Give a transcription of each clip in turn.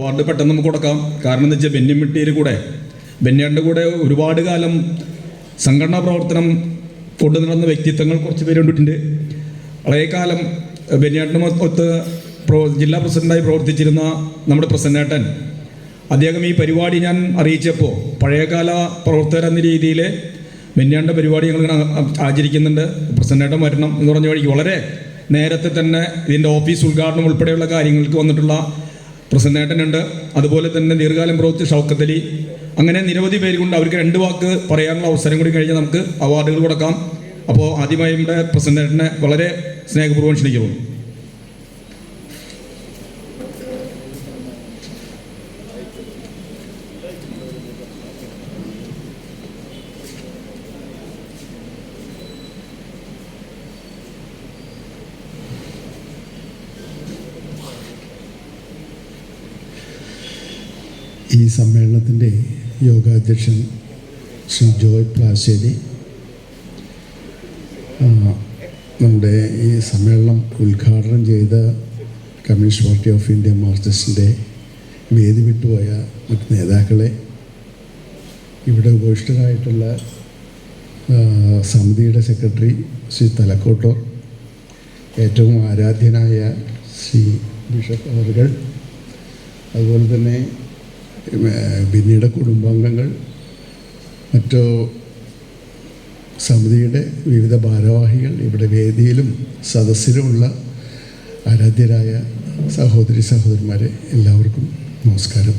Award പെട്ടെന്ന് നമുക്ക് കൊടുക്കാം. കാരണം എന്താ വെച്ചാൽ ബെന്നിമിട്ടിയിൽ കൂടെ ബെന്നിയാണ്ട് കൂടെ ഒരുപാട് കാലം സംഘടനാ പ്രവർത്തനം കൊണ്ടു നടന്ന വ്യക്തിത്വങ്ങൾ കുറച്ച് പേര് കണ്ടിട്ടുണ്ട്. വളരെ കാലം ബെന്നിയാട്ടിന് ഒത്ത് ജില്ലാ പ്രസിഡന്റായി പ്രവർത്തിച്ചിരുന്ന നമ്മുടെ പ്രസന്നേട്ടൻ അദ്ദേഹം ഈ പരിപാടി ഞാൻ അറിയിച്ചപ്പോൾ പഴയകാല പ്രവർത്തകർ എന്ന രീതിയിൽ ബെന്നിയാണ്ട പരിപാടി ഞങ്ങൾ ആചരിക്കുന്നുണ്ട്. പ്രസന്നേട്ടൻ വരണം എന്ന് പറഞ്ഞ വഴിക്ക് വളരെ നേരത്തെ തന്നെ ഇതിന്റെ ഓഫീസ് ഉദ്ഘാടനം ഉൾപ്പെടെയുള്ള കാര്യങ്ങൾക്ക് വന്നിട്ടുള്ള പ്രസന്നേട്ടനുണ്ട് അതുപോലെ തന്നെ ദീർഘകാലം പ്രവർത്തിച്ച ഷൗക്കത്തലി അങ്ങനെ നിരവധി പേര് കൊണ്ട് അവർക്ക് രണ്ട് വാക്ക് പറയാനുള്ള അവസരം കൂടി കഴിഞ്ഞ് നമുക്ക് അവാർഡുകൾ കൊടുക്കാം. അപ്പോൾ ആദ്യമായി നമ്മുടെ പ്രസന്നേട്ടനെ വളരെ സ്നേഹപൂർവം ക്ഷണിക്കുന്നു. ഈ സമ്മേളനത്തിന്റെ യോഗാധ്യക്ഷൻ ശ്രീ ജോയ് പ്ലാശ്ശേരി നമ്മുടെ ഈ സമ്മേളനം ഉദ്ഘാടനം ചെയ്ത കമ്മ്യൂണിസ്റ്റ് പാർട്ടി ഓഫ് ഇന്ത്യ മാർക്സിസ്റ്റിന്റെ വേദി വിട്ടുപോയ മറ്റ് നേതാക്കളെ ഇവിടെ ഉപവിഷ്ടരായിട്ടുള്ള സമിതിയുടെ സെക്രട്ടറി ശ്രീ തലക്കോട്ടൂർ ഏറ്റവും ആരാധ്യനായ ശ്രീ ബിഷപ്പ് അവർ അതുപോലെ തന്നെ ബിന്നിയുടെ കുടുംബാംഗങ്ങൾ മറ്റു സമിതിയുടെ വിവിധ ഭാരവാഹികൾ ഇവിടെ വേദിയിലും സദസ്സിലുമുള്ള ആരാധ്യരായ സഹോദരി സഹോദരന്മാരെ എല്ലാവർക്കും നമസ്കാരം.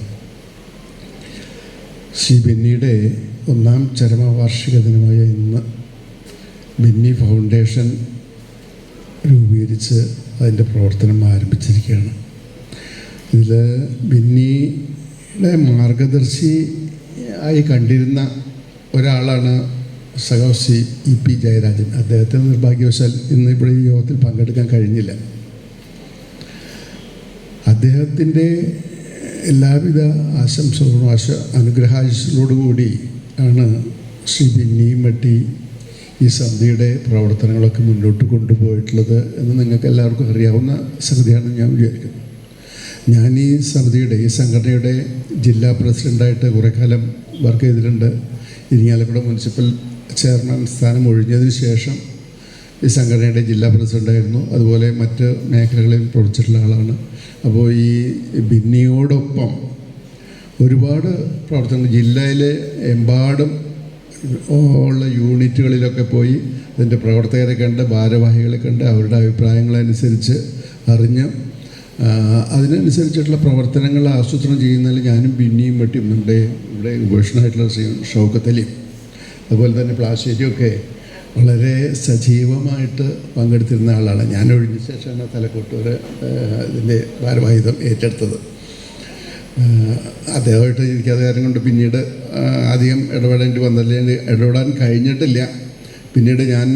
ശ്രീ ബെന്നിയുടെ ഒന്നാം ചരമവാർഷിക ദിനമായ ഇന്ന് ബെന്നി ഫൗണ്ടേഷൻ രൂപീകരിച്ച് അതിന്റെ പ്രവർത്തനം ആരംഭിച്ചിരിക്കുകയാണ്. ഇതിൽ ബിന്നിയുടെ മാർഗദർശി ആയി കണ്ടിരുന്ന ഒരാളാണ് സഹോസി ഇ പി ജയരാജൻ. അദ്ദേഹത്തിന് നിർഭാഗ്യവശാൽ ഇന്ന് ഇവിടെ ഈ യോഗത്തിൽ പങ്കെടുക്കാൻ കഴിഞ്ഞില്ല. അദ്ദേഹത്തിന്റെ എല്ലാവിധ ആശംസകളും ആശ അനുഗ്രഹാശികളോടുകൂടി ആണ് ശ്രീ ബിന്നിയും വെട്ടി ഈ സന്ധിയുടെ പ്രവർത്തനങ്ങളൊക്കെ മുന്നോട്ട് കൊണ്ടുപോയിട്ടുള്ളത് എന്ന് നിങ്ങൾക്ക് എല്ലാവർക്കും അറിയാവുന്ന സംഗതിയാണെന്ന് ഞാൻ വിചാരിക്കുന്നു. ഞാൻ ഈ സമിതിയുടെ ഈ സംഘടനയുടെ ജില്ലാ പ്രസിഡന്റായിട്ട് കുറേ കാലം വർക്ക് ചെയ്തിട്ടുണ്ട്. ഇരിങ്ങാലക്കുട മുനിസിപ്പൽ ചെയർമാൻ സ്ഥാനം ഒഴിഞ്ഞതിന് ശേഷം ഈ സംഘടനയുടെ ജില്ലാ പ്രസിഡന്റായിരുന്നു അതുപോലെ മറ്റ് മേഖലകളിൽ പ്രവർത്തിച്ചിട്ടുള്ള ആളാണ്. അപ്പോൾ ഈ ബിന്നിയോടൊപ്പം ഒരുപാട് പ്രവർത്തനങ്ങൾ ജില്ലയിലെ എമ്പാടും ഉള്ള യൂണിറ്റുകളിലൊക്കെ പോയി അതിന്റെ പ്രവർത്തകരെ കണ്ട് ഭാരവാഹികളെ കണ്ട് അവരുടെ അഭിപ്രായങ്ങളനുസരിച്ച് അറിഞ്ഞ് അതിനനുസരിച്ചിട്ടുള്ള പ്രവർത്തനങ്ങൾ ആസൂത്രണം ചെയ്യുന്നതിൽ ഞാനും ബിന്നിയും വെട്ടിയും നമ്മുടെ ഇവിടെ ഉപേഷണമായിട്ടുള്ള ശ്രീ ഷൗക്കത്തലി അതുപോലെ തന്നെ പ്ലാശ്ശേരിയൊക്കെ വളരെ സജീവമായിട്ട് പങ്കെടുത്തിരുന്ന ആളാണ്. ഞാൻ ശേഷമാണ് തലക്കോട്ടൂർ ഇതിന്റെ ഭാരവാഹിത്വം ഏറ്റെടുത്തത്. അദ്ദേഹമായിട്ട് എനിക്കത് കാരണം കൊണ്ട് പിന്നീട് അധികം ഇടപെടേണ്ടി വന്നില്ല ഇടപെടാൻ കഴിഞ്ഞിട്ടില്ല. പിന്നീട് ഞാൻ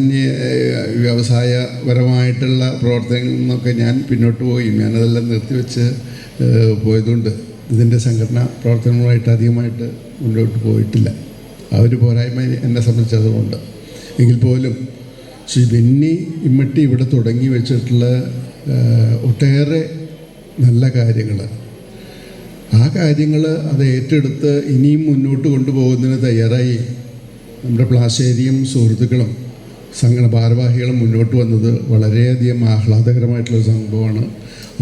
വ്യവസായപരമായിട്ടുള്ള പ്രവർത്തനങ്ങളിൽ നിന്നൊക്കെ ഞാൻ പിന്നോട്ട് പോയി ഞാനതെല്ലാം നിർത്തിവെച്ച് പോയതുകൊണ്ട് ഇതിന്റെ സംഘടന പ്രവർത്തനങ്ങളുമായിട്ട് അധികമായിട്ട് മുന്നോട്ട് പോയിട്ടില്ല. ആ ഒരു പോരായ്മ എന്നെ സംബന്ധിച്ചതുകൊണ്ട് എങ്കിൽ പോലും ശ്രീ ബെന്നി ഇമ്മട്ടി ഇവിടെ തുടങ്ങി വെച്ചിട്ടുള്ള ഒട്ടേറെ നല്ല കാര്യങ്ങൾ. ആ കാര്യങ്ങൾ അത് ഏറ്റെടുത്ത് ഇനിയും മുന്നോട്ട് കൊണ്ടുപോകുന്നതിന് തയ്യാറായി. നമ്മുടെ പ്ലാശ്ശേരിയും സുഹൃത്തുക്കളും സംഘടന ഭാരവാഹികളും മുന്നോട്ട് വന്നത് വളരെയധികം ആഹ്ലാദകരമായിട്ടുള്ള സംഭവമാണ്.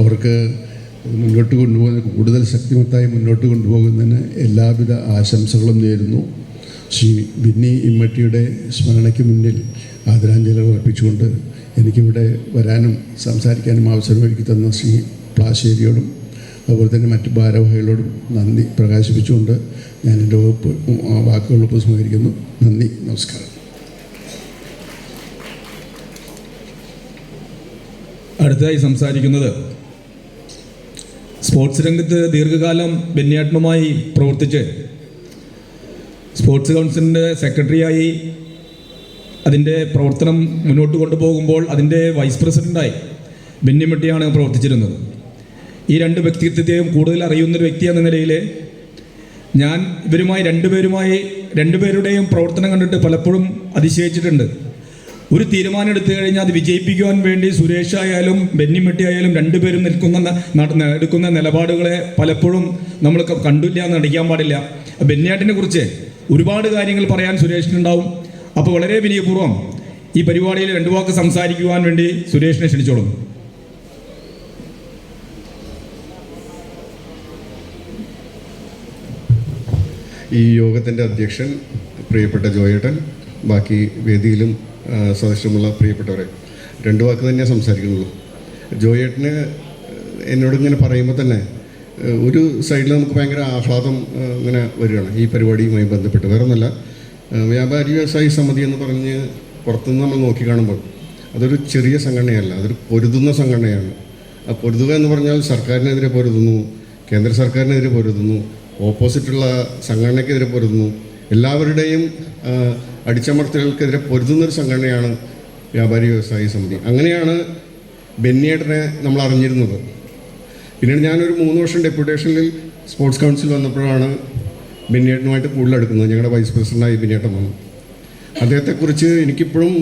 അവർക്ക് മുന്നോട്ട് കൊണ്ടുപോകുന്ന കൂടുതൽ ശക്തിമത്തായി മുന്നോട്ട് കൊണ്ടുപോകുന്നതിന് എല്ലാവിധ ആശംസകളും നേരുന്നു. ശ്രീ ബിന്നി ഇമ്മട്ടിയുടെ സ്മരണയ്ക്ക് മുന്നിൽ ആദരാഞ്ജലികൾ അർപ്പിച്ചുകൊണ്ട് എനിക്കിവിടെ വരാനും സംസാരിക്കാനും അവസരമൊരുക്കി തന്ന ശ്രീ പ്ലാശ്ശേരിയോടും അതുപോലെ തന്നെ മറ്റ് ഭാരവാഹികളോടും നന്ദി പ്രകാശിപ്പിച്ചുകൊണ്ട് ഞാൻ എന്റെ വകുപ്പ് വാക്കുകളൊപ്പം ഉപസംഹരിക്കുന്നു നന്ദി നമസ്കാരം. അടുത്തതായി സംസാരിക്കുന്നത് സ്പോർട്സ് രംഗത്ത് ദീർഘകാലം ബന്യാത്മമായി പ്രവർത്തിച്ച് സ്പോർട്സ് കൗൺസിലിന്റെ സെക്രട്ടറിയായി അതിന്റെ പ്രവർത്തനം മുന്നോട്ട് കൊണ്ടുപോകുമ്പോൾ അതിന്റെ വൈസ് പ്രസിഡന്റായി ബെന്നിമിട്ടിയാണ് പ്രവർത്തിച്ചിരുന്നത്. ഈ രണ്ട് വ്യക്തിത്വത്തെയും കൂടുതൽ അറിയുന്നൊരു വ്യക്തി എന്ന നിലയിൽ ഞാൻ ഇവരുമായി രണ്ടുപേരുമായി രണ്ടുപേരുടെയും പ്രവർത്തനം കണ്ടിട്ട് പലപ്പോഴും അതിശയിച്ചിട്ടുണ്ട്. ഒരു തീരുമാനം എടുത്തു കഴിഞ്ഞാൽ അത് വിജയിപ്പിക്കുവാൻ വേണ്ടി സുരേഷ് ആയാലും ബെന്നിമെട്ടി ആയാലും രണ്ടുപേരും നിൽക്കുന്ന എടുക്കുന്ന നിലപാടുകളെ പലപ്പോഴും നമ്മൾ കണ്ടില്ല എന്ന് നടിക്കാൻ പാടില്ല. ബെന്നിയാട്ടിനെ കുറിച്ച് ഒരുപാട് കാര്യങ്ങൾ പറയാൻ സുരേഷിനുണ്ടാവും. അപ്പോൾ വളരെ വിനയപൂർവം ഈ പരിപാടിയിൽ രണ്ടു വാക്ക് സംസാരിക്കുവാൻ വേണ്ടി സുരേഷിനെ ക്ഷണിച്ചോളും. ഈ യോഗത്തിന്റെ അധ്യക്ഷൻ പ്രിയപ്പെട്ട ജോയേട്ടൻ ബാക്കി വേദിയിലും സദസ്യമുള്ള പ്രിയപ്പെട്ടവരെ രണ്ട് വാക്ക് തന്നെ സംസാരിക്കുന്നുള്ളൂ. ജോയേട്ടന് എന്നോട് ഇങ്ങനെ പറയുമ്പോൾ തന്നെ ഒരു സൈഡിൽ നമുക്ക് ഭയങ്കര ആഹ്ലാദം ഇങ്ങനെ വരികയാണ്. ഈ പരിപാടിയുമായി ബന്ധപ്പെട്ട്. വേറെ ഒന്നല്ല വ്യാപാരി വ്യവസായി സമിതി എന്ന് പറഞ്ഞ് പുറത്തുനിന്ന് നമ്മൾ നോക്കി കാണുമ്പോൾ അതൊരു ചെറിയ സംഘടനയല്ല അതൊരു പൊരുതുന്ന സംഘടനയാണ്. ആ പൊരുതുക എന്ന് പറഞ്ഞാൽ സർക്കാരിനെതിരെ പൊരുതുന്നു കേന്ദ്ര സർക്കാരിനെതിരെ പൊരുതുന്നു ഓപ്പോസിറ്റുള്ള സംഘടനയ്ക്കെതിരെ പൊരുതുന്നു. എല്ലാവരുടെയും അടിച്ചമർത്തലുകൾക്കെതിരെ പൊരുതുന്നൊരു സംഘടനയാണ് വ്യാപാരി വ്യവസായി സമിതി. അങ്ങനെയാണ് ബെന്നിയേട്ടനെ നമ്മൾ അറിഞ്ഞിരുന്നത്. പിന്നീട് ഞാനൊരു മൂന്ന് വർഷം ഡെപ്യൂട്ടേഷനിൽ സ്പോർട്സ് കൗൺസിൽ വന്നപ്പോഴാണ് ബെന്നിയേട്ടനുമായിട്ട് കൂടുതൽ അടുക്കുന്നത്. ഞങ്ങളുടെ വൈസ് പ്രസിഡന്റായി ബെന്നിയേട്ടൻ വന്നു. അദ്ദേഹത്തെക്കുറിച്ച് എനിക്കിപ്പോഴും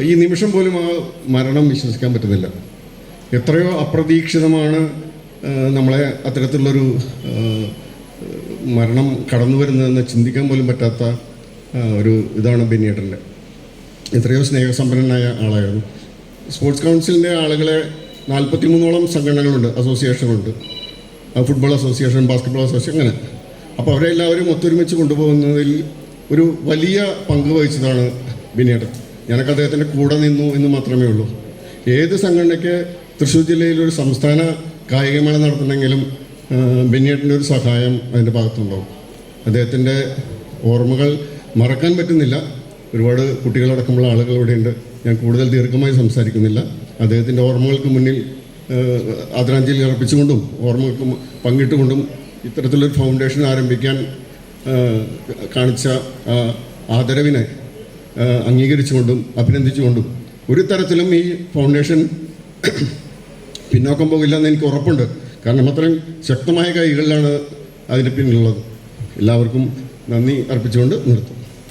ഈ നിമിഷം പോലും ആ മരണം വിശ്വസിക്കാൻ പറ്റുന്നില്ല. എത്രയോ അപ്രതീക്ഷിതമാണ് നമ്മളെ അത്തരത്തിലുള്ളൊരു മരണം കടന്നു വരുന്നതെന്ന് ചിന്തിക്കാൻ പോലും പറ്റാത്ത ഒരു ഇതാണ് ബെന്നിയേട്ടന്റെ എത്രയോ സ്നേഹസമ്പന്നനായ ആളായിരുന്നു. സ്പോർട്സ് കൗൺസിലിന്റെ ആളുകളെ നാൽപ്പത്തി മൂന്നോളം സംഘടനകളുണ്ട് അസോസിയേഷനുണ്ട് ഫുട്ബോൾ അസോസിയേഷൻ ബാസ്കറ്റ്ബോൾ അസോസിയേഷൻ അങ്ങനെ. അപ്പോൾ അവരെ എല്ലാവരും ഒത്തൊരുമിച്ച് കൊണ്ടുപോകുന്നതിൽ ഒരു വലിയ പങ്ക് വഹിച്ചതാണ് ബിനിയേട്ടൻ ഞാനൊക്കെ അദ്ദേഹത്തിന്റെ കൂടെ നിന്നു എന്ന് മാത്രമേ ഉള്ളൂ. ഏത് സംഘടനയ്ക്ക് തൃശ്ശൂർ ജില്ലയിൽ ഒരു സംസ്ഥാന കായികമേള നടത്തണമെങ്കിലും ബെന്നിയേട്ടന്റെ ഒരു സഹായം അതിന്റെ ഭാഗത്തുണ്ടാവും. അദ്ദേഹത്തിന്റെ ഓർമ്മകൾ മറക്കാൻ പറ്റുന്നില്ല. ഒരുപാട് കുട്ടികളടക്കമുള്ള ആളുകൾ ഇവിടെയുണ്ട്. ഞാൻ കൂടുതൽ ദീർഘമായി സംസാരിക്കുന്നില്ല. അദ്ദേഹത്തിന്റെ ഓർമ്മകൾക്ക് മുന്നിൽ ആദരാഞ്ജലി അർപ്പിച്ചുകൊണ്ടും ഓർമ്മകൾക്ക് പങ്കിട്ടുകൊണ്ടും ഇത്തരത്തിലൊരു ഫൗണ്ടേഷൻ ആരംഭിക്കാൻ കാണിച്ച ആദരവിനെ അംഗീകരിച്ചുകൊണ്ടും അഭിനന്ദിച്ചുകൊണ്ടും ഒരു തരത്തിലും ഈ ഫൗണ്ടേഷൻ പിന്നോക്കം പോകില്ലെന്ന് എനിക്ക് ഉറപ്പുണ്ട്. കാരണം അത്രയും ശക്തമായ കൈകളിലാണ് അതിന് പിന്നിലുള്ളത്. എല്ലാവർക്കും നന്ദി അർപ്പിച്ചുകൊണ്ട് നിർത്തും.